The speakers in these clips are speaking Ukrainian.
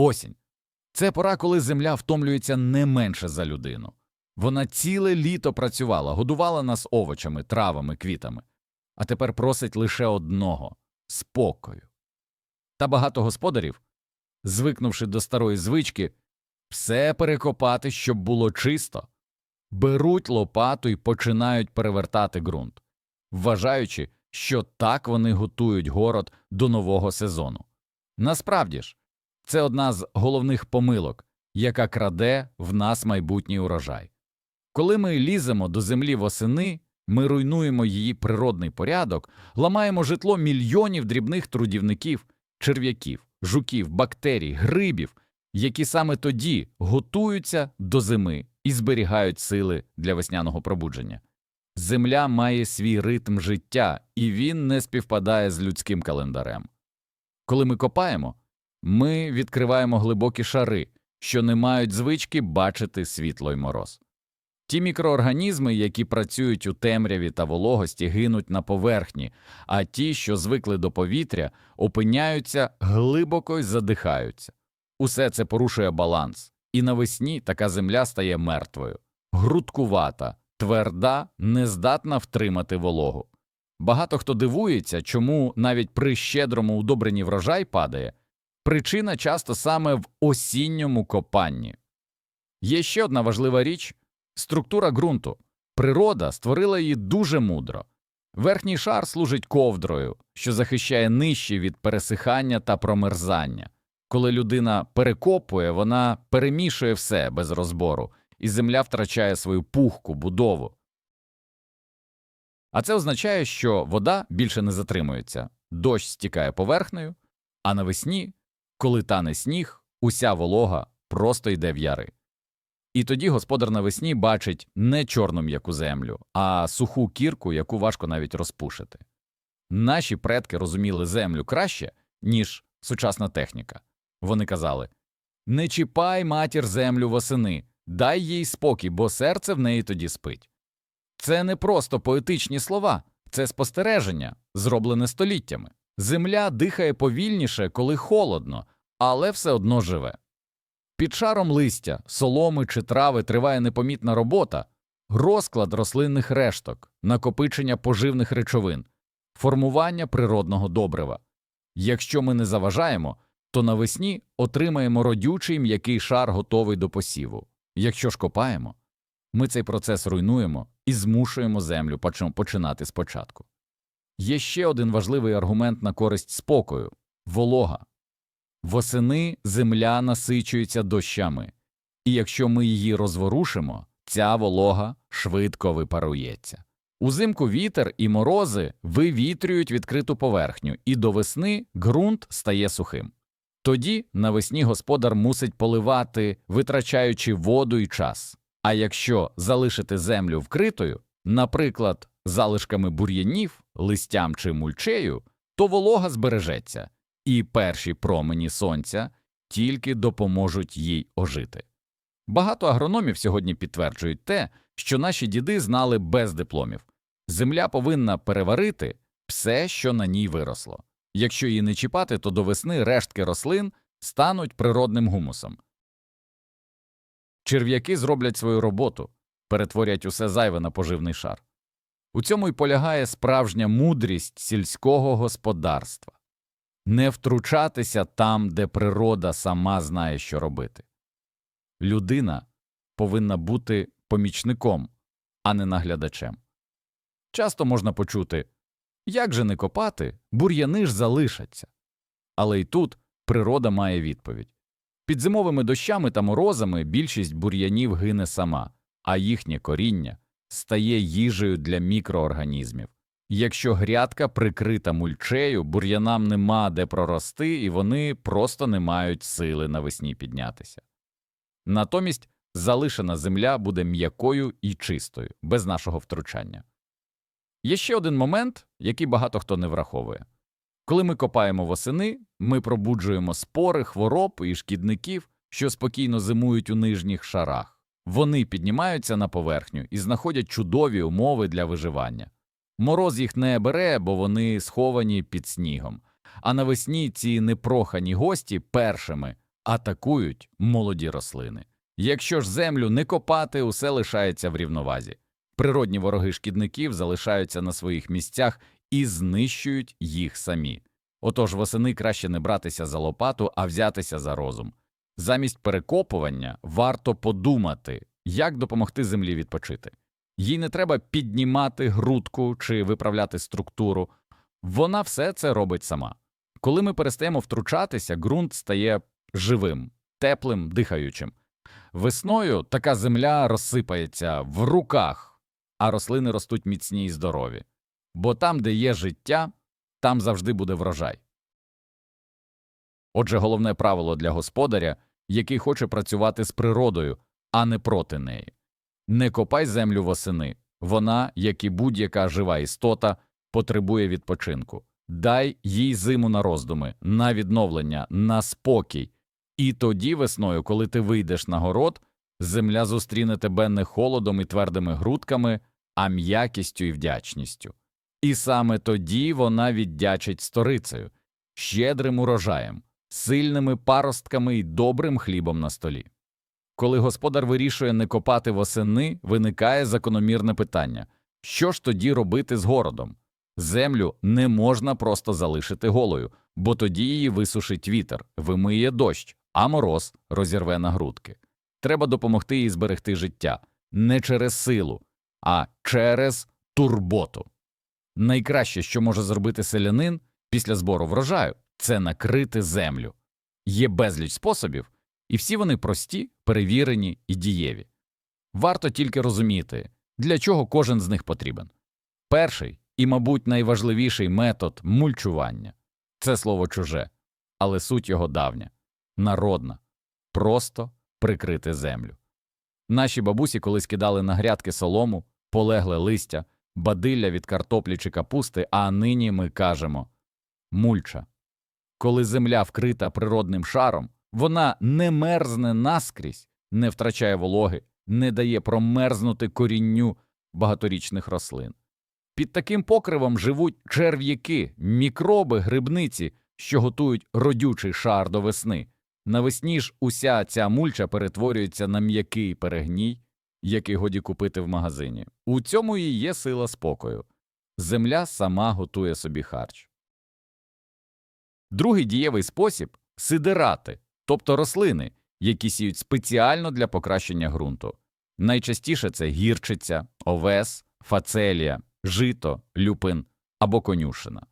Осінь це пора, коли земля втомлюється не менше за людину. Вона ціле літо працювала, годувала нас овочами, травами, квітами, а тепер просить лише одного спокою. Та багато господарів, звикнувши до старої звички, все перекопати, щоб було чисто, беруть лопату і починають перевертати ґрунт, вважаючи, що так вони готують город до нового сезону. Насправді ж, це одна з головних помилок, яка краде в нас майбутній урожай. Коли ми ліземо до землі восени, ми руйнуємо її природний порядок, ламаємо житло мільйонів дрібних трудівників, черв'яків, жуків, бактерій, грибів, які саме тоді готуються до зими і зберігають сили для весняного пробудження. Земля має свій ритм життя, і він не співпадає з людським календарем. Коли ми копаємо, ми відкриваємо глибокі шари, що не мають звички бачити світло й мороз. Ті мікроорганізми, які працюють у темряві та вологості, гинуть на поверхні, а ті, що звикли до повітря, опиняються глибоко й задихаються. Усе це порушує баланс, і навесні така земля стає мертвою, грудкувата, тверда, нездатна втримати вологу. Багато хто дивується, чому навіть при щедрому удобренні врожай падає. Причина часто саме в осінньому копанні. Є ще одна важлива річ структура ґрунту. Природа створила її дуже мудро. Верхній шар служить ковдрою, що захищає нижчі від пересихання та промерзання. Коли людина перекопує, вона перемішує все без розбору, і земля втрачає свою пухку будову. А це означає, що вода більше не затримується, дощ стікає поверхнею, а навесні, коли тане сніг, уся волога просто йде в яри. І тоді господар навесні бачить не чорну м'яку землю, а суху кірку, яку важко навіть розпушити. Наші предки розуміли землю краще, ніж сучасна техніка. Вони казали Не чіпай матір землю восени, дай їй спокій, бо серце в неї тоді спить. Це не просто поетичні слова, це спостереження, зроблене століттями. Земля дихає повільніше, коли холодно, але все одно живе. Під шаром листя, соломи чи трави триває непомітна робота, розклад рослинних решток, накопичення поживних речовин, формування природного добрива. Якщо ми не заважаємо, то навесні отримаємо родючий м'який шар, готовий до посіву. Якщо ж копаємо, ми цей процес руйнуємо і змушуємо землю починати спочатку. Є ще один важливий аргумент на користь спокою волога. Восени земля насичується дощами, і якщо ми її розворушимо, ця волога швидко випарується. Узимку вітер і морози вивітрюють відкриту поверхню, і до весни ґрунт стає сухим. Тоді навесні господар мусить поливати, витрачаючи воду і час. А якщо залишити землю вкритою, наприклад, залишками бур'янів, листям чи мульчею, то волога збережеться, і перші промені сонця тільки допоможуть їй ожити. Багато агрономів сьогодні підтверджують те, що наші діди знали без дипломів. Земля повинна переварити все, що на ній виросло. Якщо її не чіпати, то до весни рештки рослин стануть природним гумусом. Черв'яки зроблять свою роботу, перетворять усе зайве на поживний шар. У цьому й полягає справжня мудрість сільського господарства не втручатися там, де природа сама знає, що робити. Людина повинна бути помічником, а не наглядачем. Часто можна почути як же не копати, бур'яни ж залишаться. Але й тут природа має відповідь. Під зимовими дощами та морозами більшість бур'янів гине сама, а їхнє коріння стає їжею для мікроорганізмів. Якщо грядка прикрита мульчею, бур'янам нема де прорости, і вони просто не мають сили навесні піднятися. Натомість залишена земля буде м'якою і чистою, без нашого втручання. Є ще один момент, який багато хто не враховує. Коли ми копаємо восени, ми пробуджуємо спори, хвороб і шкідників, що спокійно зимують у нижніх шарах. Вони піднімаються на поверхню і знаходять чудові умови для виживання. Мороз їх не бере, бо вони сховані під снігом. А навесні ці непрохані гості першими атакують молоді рослини. Якщо ж землю не копати, усе лишається в рівновазі. Природні вороги шкідників залишаються на своїх місцях і знищують їх самі. Отож восени краще не братися за лопату, а взятися за розум. Замість перекопування варто подумати, як допомогти землі відпочити. Їй не треба піднімати грудку чи виправляти структуру. Вона все це робить сама. Коли ми перестаємо втручатися, ґрунт стає живим, теплим, дихаючим. Весною така земля розсипається в руках, а рослини ростуть міцні і здорові. Бо там, де є життя, там завжди буде врожай. Отже, головне правило для господаря, який хоче працювати з природою, а не проти неї. Не копай землю восени. Вона, як і будь-яка жива істота, потребує відпочинку. Дай їй зиму на роздуми, на відновлення, на спокій. І тоді весною, коли ти вийдеш на город, земля зустріне тебе не холодом і твердими грудками, а м'якістю і вдячністю. І саме тоді вона віддячить сторицею, щедрим урожаєм, сильними паростками і добрим хлібом на столі. Коли господар вирішує не копати восени, виникає закономірне питання що ж тоді робити з городом? Землю не можна просто залишити голою, бо тоді її висушить вітер, вимиє дощ, а мороз розірве на грудки. Треба допомогти їй зберегти життя не через силу, а через турботу. Найкраще, що може зробити селянин після збору врожаю, це накрити землю. Є безліч способів, і всі вони прості, перевірені і дієві. Варто тільки розуміти, для чого кожен з них потрібен. Перший і, мабуть, найважливіший метод мульчування це слово чуже, але суть його давня, народна, просто прикрити землю. Наші бабусі колись кидали на грядки солому, полегле листя, бадилля від картоплі чи капусти, а нині ми кажемо мульча. Коли земля вкрита природним шаром, вона не мерзне наскрізь, не втрачає вологи, не дає промерзнути корінню багаторічних рослин. Під таким покривом живуть черв'яки, мікроби, грибниці, що готують родючий шар до весни. Навесні ж уся ця мульча перетворюється на м'який перегній, який годі купити в магазині. У цьому і є сила спокою. Земля сама готує собі харч. Другий дієвий спосіб сидирати, тобто рослини, які сіють спеціально для покращення ґрунту. Найчастіше це гірчиця, овес, фацелія, жито, люпин або конюшина.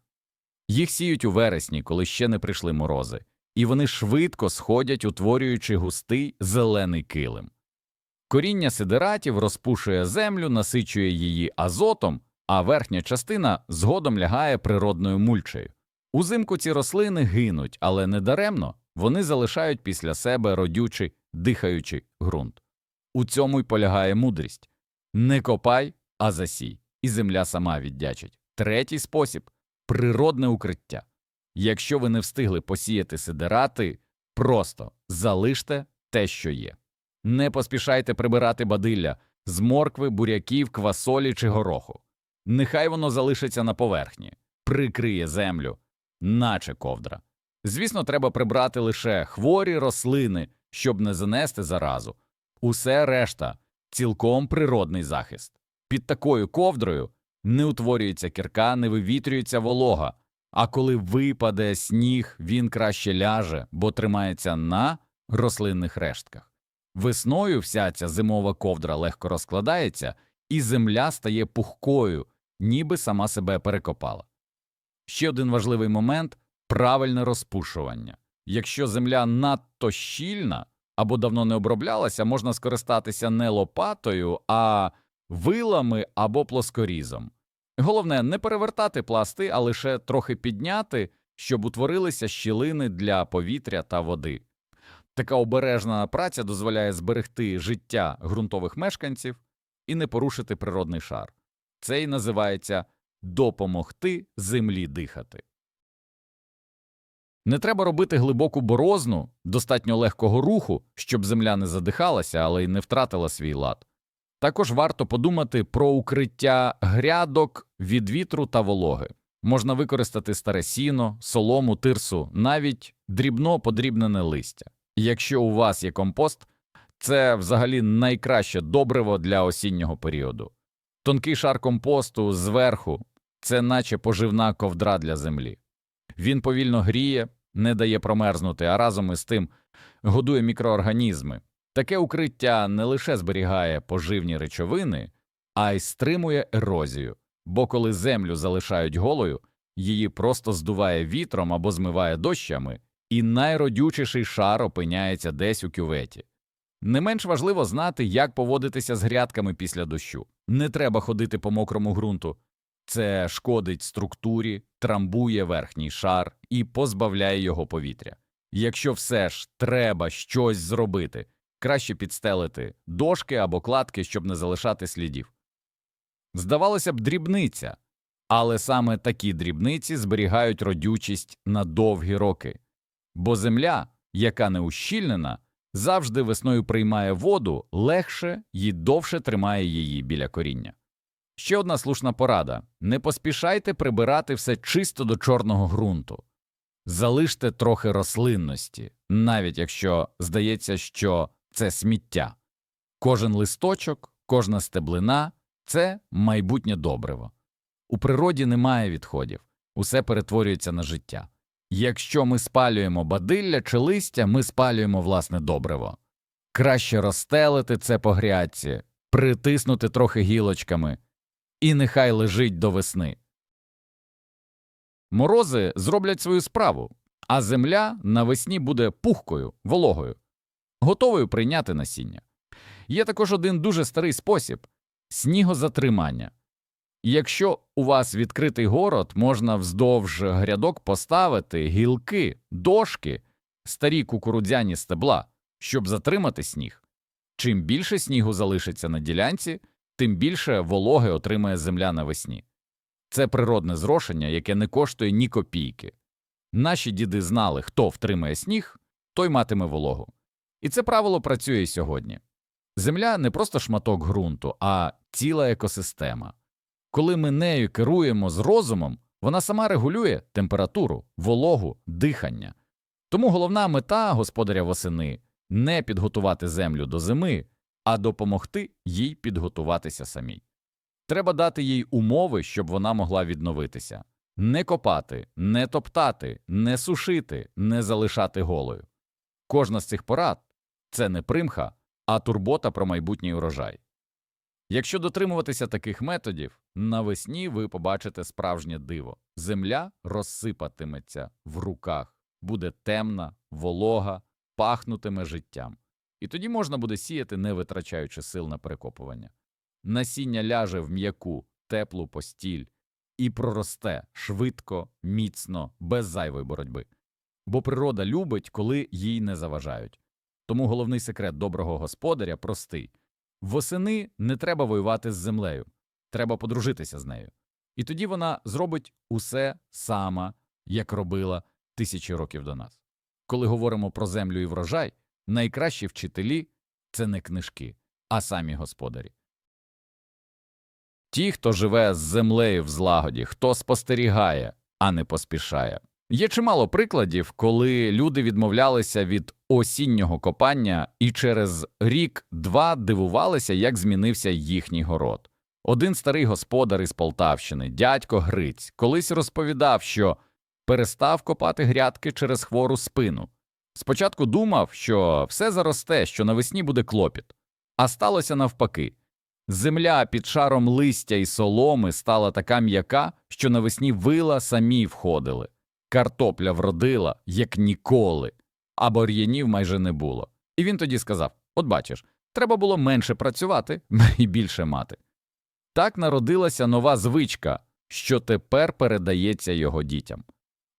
Їх сіють у вересні, коли ще не прийшли морози, і вони швидко сходять, утворюючи густий зелений килим. Коріння сидератів розпушує землю, насичує її азотом, а верхня частина згодом лягає природною мульчею. Узимку ці рослини гинуть, але не даремно вони залишають після себе родючий, дихаючий ґрунт. У цьому й полягає мудрість не копай, а засій, і земля сама віддячить. Третій спосіб природне укриття. Якщо ви не встигли посіяти сидерати, просто залиште те, що є. Не поспішайте прибирати бадилля з моркви, буряків, квасолі чи гороху. Нехай воно залишиться на поверхні, прикриє землю, наче ковдра. Звісно, треба прибрати лише хворі рослини, щоб не занести заразу. Усе решта цілком природний захист. Під такою ковдрою не утворюється кірка, не вивітрюється волога, а коли випаде сніг, він краще ляже, бо тримається на рослинних рештках. Весною вся ця зимова ковдра легко розкладається, і земля стає пухкою, ніби сама себе перекопала. Ще один важливий момент правильне розпушування. Якщо земля надто щільна або давно не оброблялася, можна скористатися не лопатою, а вилами або плоскорізом. Головне не перевертати пласти, а лише трохи підняти, щоб утворилися щілини для повітря та води. Така обережна праця дозволяє зберегти життя ґрунтових мешканців і не порушити природний шар. Це й називається допомогти землі дихати. Не треба робити глибоку борозну, достатньо легкого руху, щоб земля не задихалася, але й не втратила свій лад. Також варто подумати про укриття грядок від вітру та вологи. Можна використати старе сіно, солому, тирсу, навіть дрібно подрібнене листя. Якщо у вас є компост, це взагалі найкраще добриво для осіннього періоду. Тонкий шар компосту зверху це наче поживна ковдра для землі. Він повільно гріє, не дає промерзнути, а разом із тим годує мікроорганізми. Таке укриття не лише зберігає поживні речовини, а й стримує ерозію, бо коли землю залишають голою, її просто здуває вітром або змиває дощами, і найродючіший шар опиняється десь у кюветі. Не менш важливо знати, як поводитися з грядками після дощу. Не треба ходити по мокрому ґрунту. Це шкодить структурі, трамбує верхній шар і позбавляє його повітря. Якщо все ж треба щось зробити, краще підстелити дошки або кладки, щоб не залишати слідів. Здавалося б, дрібниця, але саме такі дрібниці зберігають родючість на довгі роки. Бо земля, яка не ущільнена, завжди весною приймає воду легше і довше тримає її біля коріння. Ще одна слушна порада не поспішайте прибирати все чисто до чорного ґрунту. Залиште трохи рослинності, навіть якщо здається, що це сміття. Кожен листочок, кожна стеблина це майбутнє добриво. У природі немає відходів, усе перетворюється на життя. Якщо ми спалюємо бадилля чи листя, ми спалюємо власне добриво. Краще розстелити це по грядці, притиснути трохи гілочками, і нехай лежить до весни. Морози зроблять свою справу, а земля навесні буде пухкою, вологою, готовою прийняти насіння. Є також один дуже старий спосіб снігозатримання. Якщо у вас відкритий город, можна вздовж грядок поставити гілки, дошки, старі кукурудзяні стебла, щоб затримати сніг. Чим більше снігу залишиться на ділянці, тим більше вологи отримає земля навесні. Це природне зрошення, яке не коштує ні копійки. Наші діди знали, хто втримає сніг, той матиме вологу. І це правило працює сьогодні. Земля не просто шматок ґрунту, а ціла екосистема. Коли ми нею керуємо з розумом, вона сама регулює температуру, вологу, дихання. Тому головна мета господаря восени не підготувати землю до зими, а допомогти їй підготуватися самій. Треба дати їй умови, щоб вона могла відновитися не копати, не топтати, не сушити, не залишати голою. Кожна з цих порад це не примха, а турбота про майбутній урожай. Якщо дотримуватися таких методів, навесні ви побачите справжнє диво. Земля розсипатиметься в руках, буде темна, волога, пахнутиме життям. І тоді можна буде сіяти, не витрачаючи сил на перекопування. Насіння ляже в м'яку, теплу постіль і проросте швидко, міцно, без зайвої боротьби. Бо природа любить, коли їй не заважають. Тому головний секрет доброго господаря простий восени не треба воювати з землею, треба подружитися з нею. І тоді вона зробить усе сама, як робила тисячі років до нас. Коли говоримо про землю і врожай, найкращі вчителі це не книжки, а самі господарі. Ті, хто живе з землею в злагоді, хто спостерігає, а не поспішає. Є чимало прикладів, коли люди відмовлялися від осіннього копання і через рік-два дивувалися, як змінився їхній город. Один старий господар із Полтавщини, дядько Гриць, колись розповідав, що перестав копати грядки через хвору спину. Спочатку думав, що все заросте, що навесні буде клопіт, а сталося навпаки. Земля під шаром листя і соломи стала така м'яка, що навесні вила самі входили. Картопля вродила, як ніколи, а бур'янів майже не було. І він тоді сказав: От бачиш, треба було менше працювати і більше мати. Так народилася нова звичка, що тепер передається його дітям.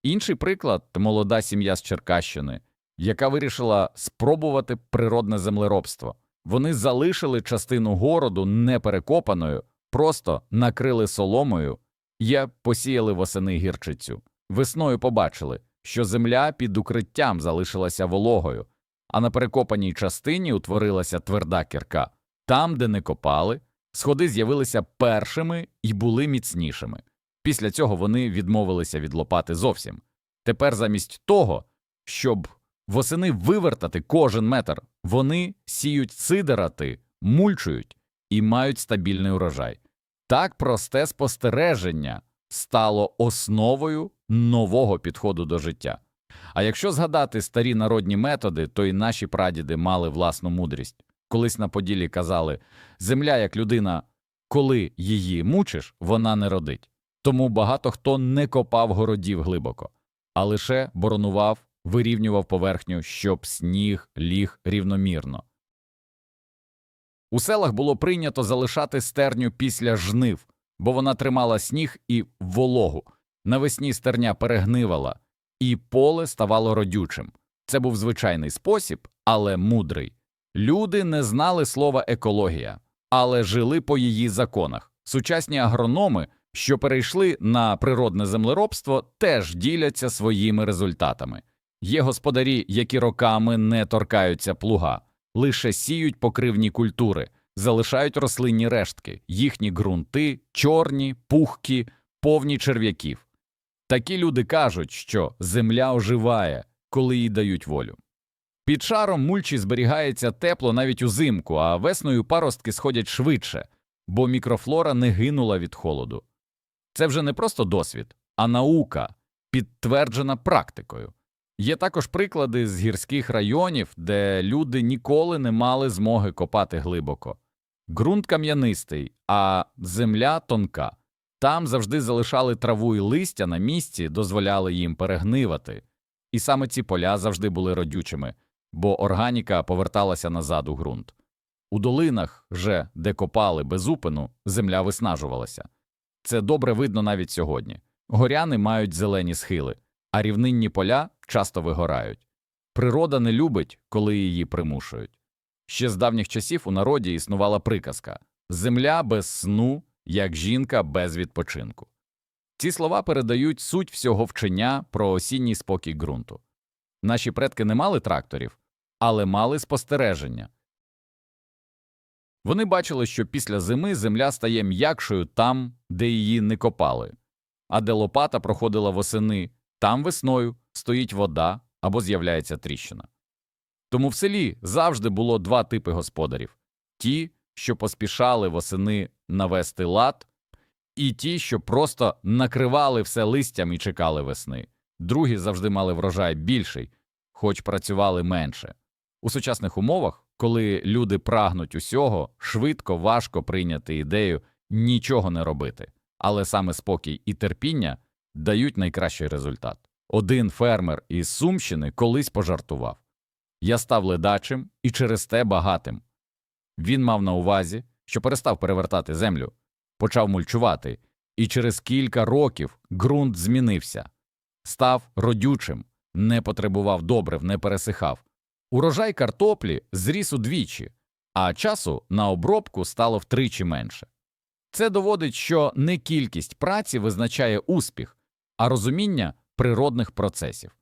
Інший приклад молода сім'я з Черкащини, яка вирішила спробувати природне землеробство. Вони залишили частину городу неперекопаною, просто накрили соломою і посіяли восени гірчицю. Весною побачили, що земля під укриттям залишилася вологою, а на перекопаній частині утворилася тверда кірка. Там, де не копали, сходи з'явилися першими і були міцнішими. Після цього вони відмовилися від лопати зовсім. Тепер замість того, щоб восени вивертати кожен метр. Вони сіють сидерати, мульчують і мають стабільний урожай. Так просте спостереження стало основою нового підходу до життя. А якщо згадати старі народні методи, то й наші прадіди мали власну мудрість. Колись на Поділі казали земля як людина, коли її мучиш, вона не родить. Тому багато хто не копав городів глибоко, а лише боронував, вирівнював поверхню, щоб сніг ліг рівномірно. У селах було прийнято залишати стерню після жнив, бо вона тримала сніг і вологу. Навесні стерня перегнивала, і поле ставало родючим. Це був звичайний спосіб, але мудрий. Люди не знали слова екологія, але жили по її законах. Сучасні агрономи, що перейшли на природне землеробство, теж діляться своїми результатами. Є господарі, які роками не торкаються плуга, лише сіють покривні культури, залишають рослинні рештки, їхні ґрунти чорні, пухкі, повні черв'яків. Такі люди кажуть, що земля оживає, коли їй дають волю. Під шаром мульчі зберігається тепло навіть узимку, а весною паростки сходять швидше, бо мікрофлора не гинула від холоду. Це вже не просто досвід, а наука, підтверджена практикою. Є також приклади з гірських районів, де люди ніколи не мали змоги копати глибоко. Ґрунт кам'янистий, а земля тонка. Там завжди залишали траву і листя на місці, дозволяли їм перегнивати. І саме ці поля завжди були родючими, бо органіка поверталася назад у ґрунт. У долинах же, де копали безупину, земля виснажувалася. Це добре видно навіть сьогодні. Горяни мають зелені схили, а рівнинні поля часто вигорають. Природа не любить, коли її примушують. Ще з давніх часів у народі існувала приказка земля без сну, як жінка без відпочинку. Ці слова передають суть всього вчення про осінній спокій ґрунту. Наші предки не мали тракторів, але мали спостереження. Вони бачили, що після зими земля стає м'якшою там, де її не копали, а де лопата проходила восени, там весною стоїть вода або з'являється тріщина. Тому в селі завжди було два типи господарів ті, що поспішали восени навести лад, і ті, що просто накривали все листям і чекали весни. Другі завжди мали врожай більший, хоч працювали менше. У сучасних умовах, коли люди прагнуть усього, швидко важко прийняти ідею нічого не робити, але саме спокій і терпіння дають найкращий результат. Один фермер із Сумщини колись пожартував Я став ледачим і через те багатим. Він мав на увазі, що перестав перевертати землю, почав мульчувати, і через кілька років ґрунт змінився, став родючим, не потребував добрив, не пересихав. Урожай картоплі зріс удвічі, а часу на обробку стало втричі менше. Це доводить, що не кількість праці визначає успіх, а розуміння природних процесів.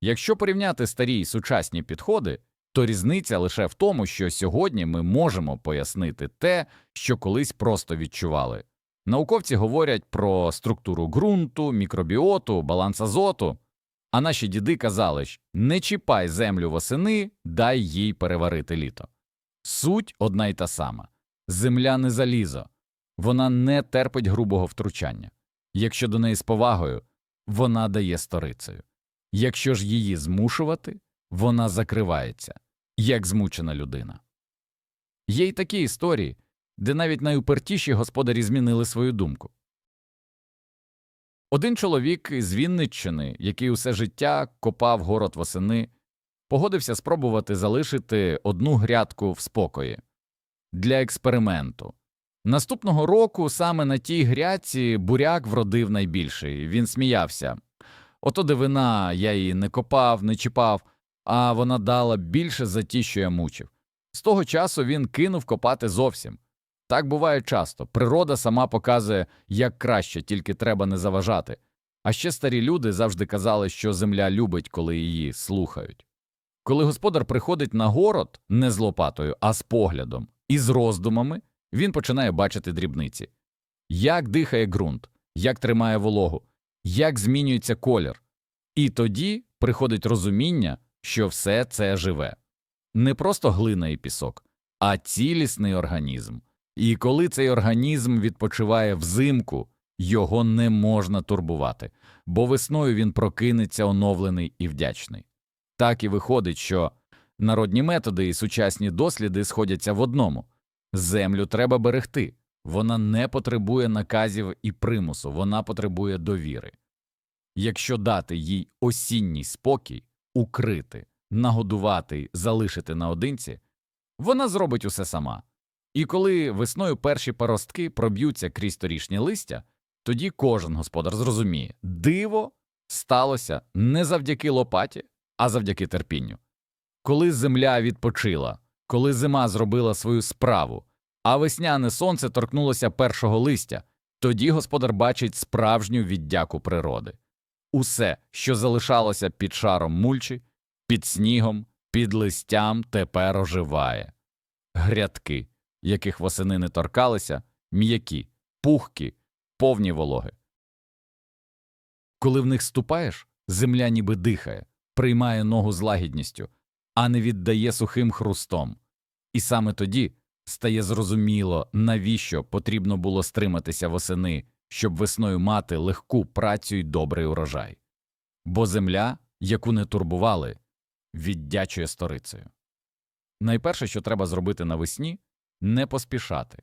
Якщо порівняти старі й сучасні підходи, то різниця лише в тому, що сьогодні ми можемо пояснити те, що колись просто відчували. Науковці говорять про структуру ґрунту, мікробіоту, баланс азоту, а наші діди казали ж не чіпай землю восени, дай їй переварити літо. Суть одна й та сама земля не залізо, вона не терпить грубого втручання. Якщо до неї з повагою, вона дає сторицею. Якщо ж її змушувати, вона закривається, як змучена людина. Є й такі історії, де навіть найупертіші господарі змінили свою думку. Один чоловік із Вінниччини, який усе життя копав город восени, погодився спробувати залишити одну грядку в спокої для експерименту. Наступного року саме на тій грядці буряк вродив найбільший. Він сміявся. Ото дивина, я її не копав, не чіпав, а вона дала більше за ті, що я мучив. З того часу він кинув копати зовсім. Так буває часто. Природа сама показує, як краще, тільки треба не заважати. А ще старі люди завжди казали, що земля любить, коли її слухають. Коли господар приходить на город не з лопатою, а з поглядом і з роздумами, він починає бачити дрібниці як дихає ґрунт, як тримає вологу, як змінюється колір. І тоді приходить розуміння, що все це живе. Не просто глина і пісок, а цілісний організм. І коли цей організм відпочиває взимку, його не можна турбувати, бо весною він прокинеться оновлений і вдячний. Так і виходить, що народні методи і сучасні досліди сходяться в одному землю треба берегти, вона не потребує наказів і примусу, вона потребує довіри. Якщо дати їй осінній спокій, укрити, нагодувати, залишити наодинці, вона зробить усе сама. І коли весною перші паростки проб'ються крізь торішнє листя, тоді кожен господар зрозуміє диво сталося не завдяки лопаті, а завдяки терпінню. Коли земля відпочила, коли зима зробила свою справу, а весняне сонце торкнулося першого листя, тоді господар бачить справжню віддяку природи. Усе, що залишалося під шаром мульчі, під снігом, під листям, тепер оживає. Грядки, яких восени не торкалися, м'які, пухкі, повні вологи. Коли в них ступаєш, земля ніби дихає, приймає ногу з лагідністю, а не віддає сухим хрустом. І саме тоді стає зрозуміло, навіщо потрібно було стриматися восени, щоб весною мати легку працю й добрий урожай. Бо земля, яку не турбували, віддячує сторицею. Найперше, що треба зробити навесні – не поспішати.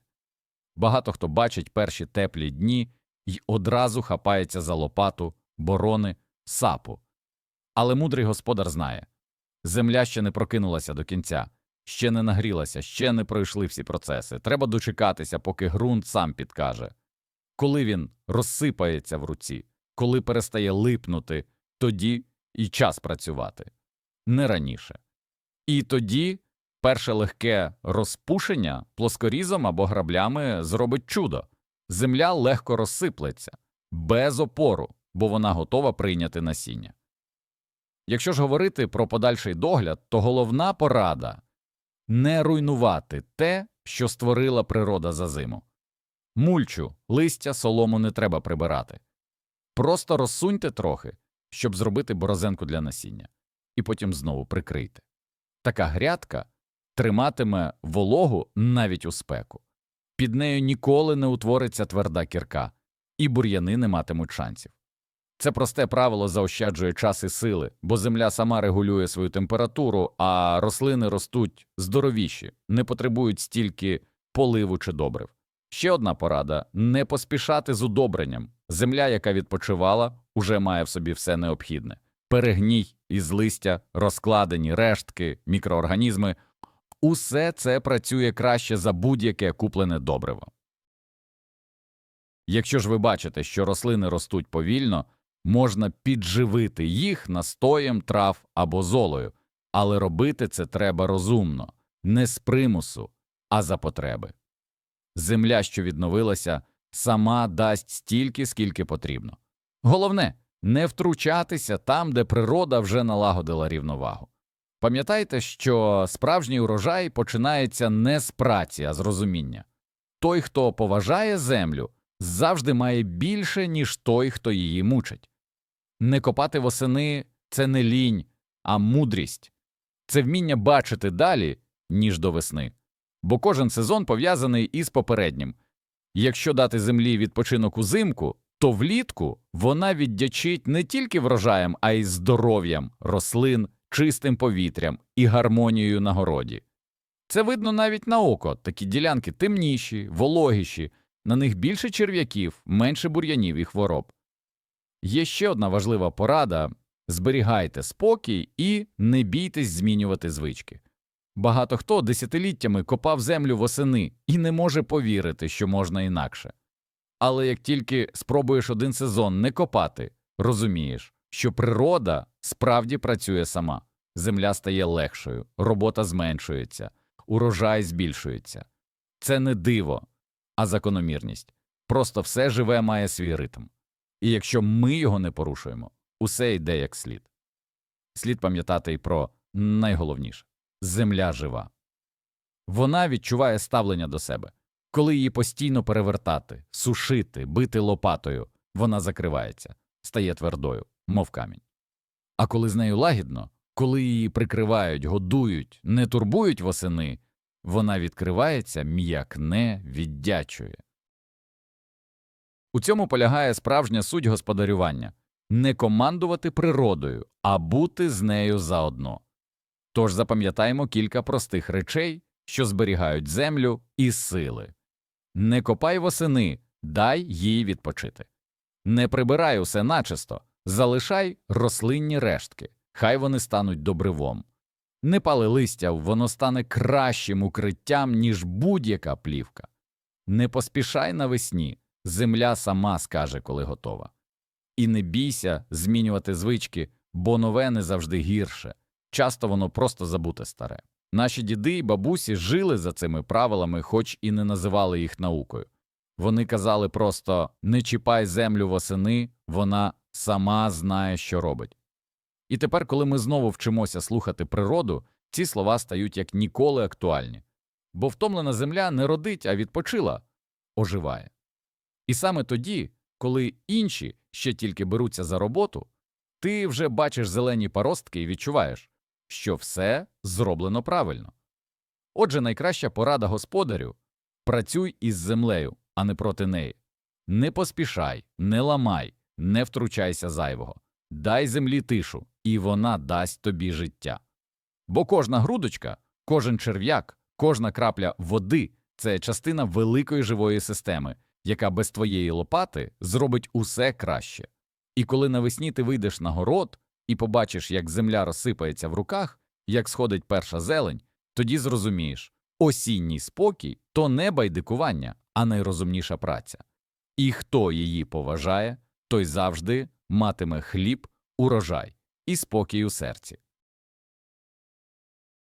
Багато хто бачить перші теплі дні й одразу хапається за лопату, борони, сапу. Але мудрий господар знає земля ще не прокинулася до кінця, ще не нагрілася, ще не пройшли всі процеси. Треба дочекатися, поки ґрунт сам підкаже. Коли він розсипається в руці, коли перестає липнути, тоді і час працювати не раніше. І тоді перше легке розпушення плоскорізом або граблями зробить чудо. Земля легко розсиплеться, без опору, бо вона готова прийняти насіння. Якщо ж говорити про подальший догляд, то головна порада не руйнувати те, що створила природа за зиму. Мульчу, листя, солому не треба прибирати. Просто розсуньте трохи, щоб зробити борозенку для насіння, і потім знову прикрийте. Така грядка триматиме вологу навіть у спеку. Під нею ніколи не утвориться тверда кірка, і бур'яни не матимуть шансів. Це просте правило заощаджує час і сили, бо земля сама регулює свою температуру, а рослини ростуть здоровіші, не потребують стільки поливу чи добрив. Ще одна порада не поспішати з удобренням. Земля, яка відпочивала, уже має в собі все необхідне перегній із листя, розкладені рештки, мікроорганізми усе це працює краще за будь-яке куплене добриво. Якщо ж ви бачите, що рослини ростуть повільно, можна підживити їх настоєм трав або золою, але робити це треба розумно, не з примусу, а за потреби. Земля, що відновилася, сама дасть стільки, скільки потрібно. Головне не втручатися там, де природа вже налагодила рівновагу. Пам'ятайте, що справжній урожай починається не з праці, а з розуміння. Той, хто поважає землю, завжди має більше, ніж той, хто її мучить. Не копати восени це не лінь, а мудрість, це вміння бачити далі, ніж до весни, бо кожен сезон пов'язаний із попереднім. Якщо дати землі відпочинок узимку, то влітку вона віддячить не тільки врожаєм, а й здоров'ям рослин, чистим повітрям і гармонією на городі. Це видно навіть на око такі ділянки темніші, вологіші, на них більше черв'яків, менше бур'янів і хвороб. Є ще одна важлива порада зберігайте спокій і не бійтесь змінювати звички. Багато хто десятиліттями копав землю восени і не може повірити, що можна інакше. Але як тільки спробуєш один сезон не копати, розумієш, що природа справді працює сама, земля стає легшою, робота зменшується, урожай збільшується. Це не диво, а закономірність. Просто все живе має свій ритм. І якщо ми його не порушуємо, усе йде як слід. Слід пам'ятати й про найголовніше земля жива. Вона відчуває ставлення до себе. Коли її постійно перевертати, сушити, бити лопатою, вона закривається, стає твердою, мов камінь. А коли з нею лагідно, Коли її прикривають, годують, не турбують восени, вона відкривається, м'якне, віддячує. У цьому полягає справжня суть господарювання не командувати природою, а бути з нею заодно. Тож запам'ятаємо кілька простих речей, що зберігають землю і сили. Не копай восени, дай їй відпочити. Не прибирай усе начисто, залишай рослинні рештки, хай вони стануть добривом. Не пали листя, воно стане кращим укриттям, ніж будь-яка плівка. Не поспішай навесні, земля сама скаже, коли готова. І не бійся змінювати звички, бо нове не завжди гірше. Часто воно просто забуте старе. Наші діди і бабусі жили за цими правилами, хоч і не називали їх наукою. Вони казали просто не чіпай землю восени, вона сама знає, що робить. І тепер, коли ми знову вчимося слухати природу, ці слова стають як ніколи актуальні. Бо втомлена земля не родить, а відпочила, оживає. І саме тоді, коли інші ще тільки беруться за роботу, ти вже бачиш зелені паростки і відчуваєш, що все зроблено правильно. Отже, найкраща порада господарю працюй із землею, а не проти неї. Не поспішай, не ламай, не втручайся зайвого. Дай землі тишу, і вона дасть тобі життя. Бо кожна грудочка, кожен черв'як, кожна крапля води це частина великої живої системи, яка без твоєї лопати зробить усе краще. І коли навесні ти вийдеш на город і побачиш, як земля розсипається в руках, як сходить перша зелень, тоді зрозумієш осінній спокій то не байдикування, а найрозумніша праця. І хто її поважає, той завжди матиме хліб, урожай і спокій у серці.